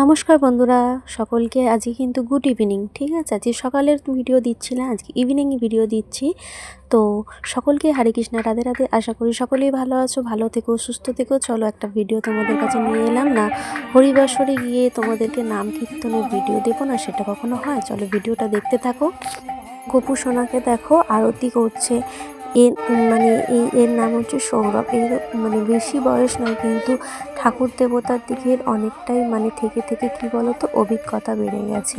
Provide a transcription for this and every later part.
নমস্কার বন্ধুরা, সকলকে আজকে কিন্তু গুড ইভিনিং ঠিক আছে? আজকে সকালের ভিডিও দিচ্ছি না আজকে ইভিনিং ভিডিও দিচ্ছি। তো সকলকে হরে কৃষ্ণ রাধে রাধে, আশা করি সকলেই ভালো আছো, ভালো থেকো, সুস্থ থেকো। চলো একটা ভিডিও তোমাদের কাছে নিয়ে এলাম না, হরিবাসরে গিয়ে তোমাদেরকে নাম কীর্তনের ভিডিও দেবো না, সেটা কখনো হয়? চলো ভিডিওটা দেখতে থাকো। গোপু সোনাকে দেখো, আরতি করছে। এর মানে এই এর নাম হচ্ছে সৌরভ। এর মানে বেশি বয়স নয়, কিন্তু ঠাকুর দেবতার দিকে অনেকটাই মানে থেকে থেকে কী বলতো, অভিজ্ঞতা বেড়ে গেছে।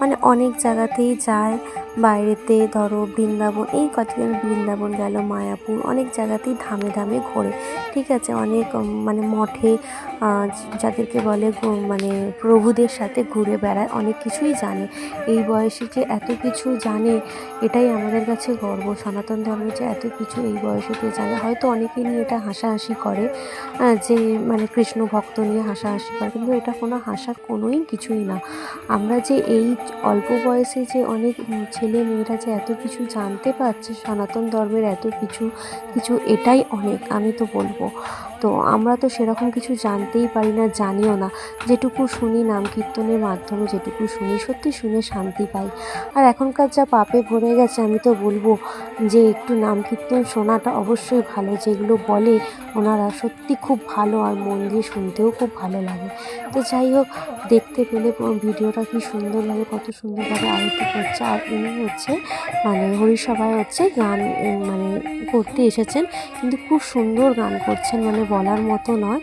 মানে অনেক জায়গাতেই যায় বাইরেতে ধরো বৃন্দাবন, এই কতদিন বৃন্দাবন গেল, মায়াপুর, অনেক জায়গাতেই ধামে ধামে ঘোরে। ঠিক আছে, অনেক মানে মঠে যাদেরকে বলে মানে প্রভুদের সাথে ঘুরে বেড়ায়, অনেক কিছুই জানে। এই বয়সে যে এত কিছু জানে, এটাই আমাদের কাছে গর্ব। সনাতন ধর্ম যে এত কিছু এই বয়সে বয়সেতে জানে? হয়তো অনেকে নিয়ে এটা হাসাহাসি করে যে মানে কৃষ্ণ ভক্ত নিয়ে হাসাহাসি করে, কিন্তু এটা কোনো হাসার কোনোই কিছুই না। আমরা যে এই অল্প বয়সে যে অনেক ছেলে মেয়েরা যে এত কিছু জানতে পারছে, সনাতন ধর্মের এত কিছু কিছু এটাই অনেক, আমি তো বলব। তো আমরা তো সেরকম কিছু জানতেই পারি না, জানিও না। যেটুকু শুনি নাম কীর্তনের মাধ্যমে, যেটুকু শুনি, সত্যি শুনে শান্তি পাই। আর এখনকার যা পাপে ভরে গেছে, আমি তো বলব যে একটু নাম কীর্তন শোনাটা অবশ্যই ভালো, যেগুলো বলে ওনারা সত্যি খুব ভালো আর মন দিয়ে শুনতেও খুব ভালো লাগে। তো যাই হোক, দেখতে পেলে ভিডিওটা কি সুন্দরভাবে, কত সুন্দরভাবে আরতি করছে, আর হচ্ছে মানে হরিসভায় হচ্ছে গান মানে করতে এসেছেন। কিন্তু খুব সুন্দর গান করছেন মানে বলার মতো নয়।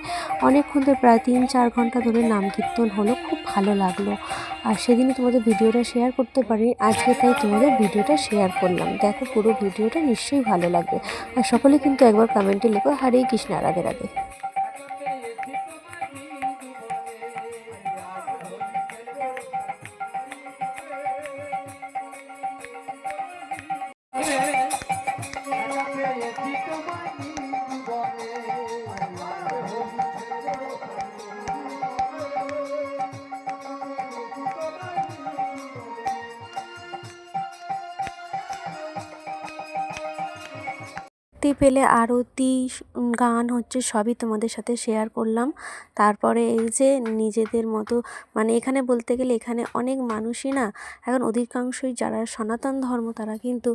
অনেকক্ষণ ধরে প্রায় তিন চার ঘণ্টা ধরে নাম কীর্তন হলো, খুব ভালো লাগল। আর সেদিনই তোমাদের ভিডিওটা শেয়ার করতে পারি, আজকে তাই তোমাদের ভিডিওটা শেয়ার করলাম। দেখো পুরো ভিডিওটা নিশ্চয়ই ভালো লাগবে। আর সকলে কিন্তু একবার কমেন্টে লেখো, হরে কৃষ্ণ, রাধে রাধে। দেখতে পেলে আরতি গান হচ্ছে সবই তোমাদের সাথে শেয়ার করলাম। তারপরে এই যে নিজেদের মতো মানে এখানে বলতে গেলে এখানে অনেক মানুষই না, এখন অধিকাংশই যারা সনাতন ধর্ম তারা কিন্তু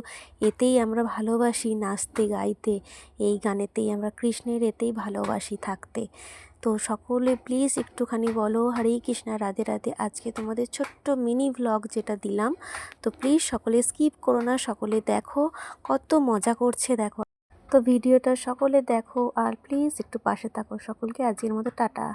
এতেই আমরা ভালোবাসি নাচতে, গাইতে, এই গানেতেই আমরা, কৃষ্ণের এতেই ভালোবাসি থাকতে। তো সকলে প্লিজ একটুখানি বলো, হরে কৃষ্ণা, রাধে রাধে। আজকে তোমাদের ছোট্ট মিনি ভ্লগ যেটা দিলাম, তো প্লিজ সকলে স্কিপ করো না, সকলে দেখো কত মজা করছে, দেখো। তো ভিডিওটা সকলে দেখো আর প্লিজ একটু পাশে থাকো। সকলকে আজকের মতো টাটা।